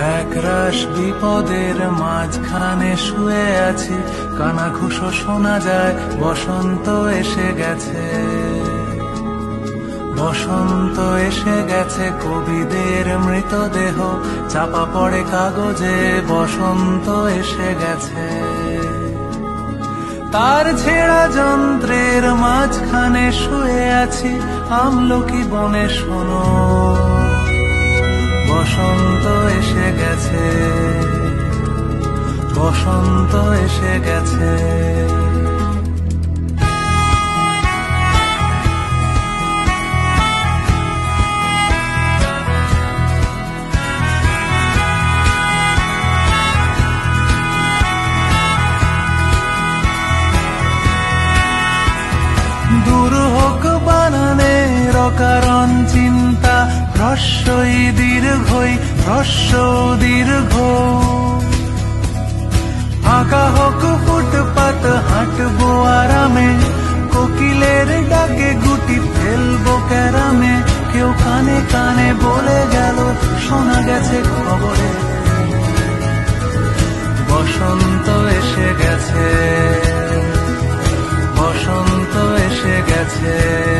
একরাশ বিপদের মাঝখানে শুয়ে আছি। কানা ঘুষো শোনা যায়, বসন্ত এসে গেছে। বসন্ত এসে গেছে, কবিদের মৃতদেহ। চাপা পড়ে কাগজে, বসন্ত এসে গেছে। তার ছেঁড়া যন্ত্রের মাঝখানে শুয়ে আছি। আমলকি বনে শোনো। বসন্ত বসন্ত এসে গেছে। অকারণ চিন্তা হ্রস্বই দীর্ঘই হ্রস্ব দীর্ঘ। হাঁটবো আরামে, কোকিলের ডাকে গুটি ফেলব ক্যারামে। কেউ কানে কানে বলে গেল, শোনা গেছে খবরে। বসন্ত এসে গেছে, বসন্ত এসে গেছে।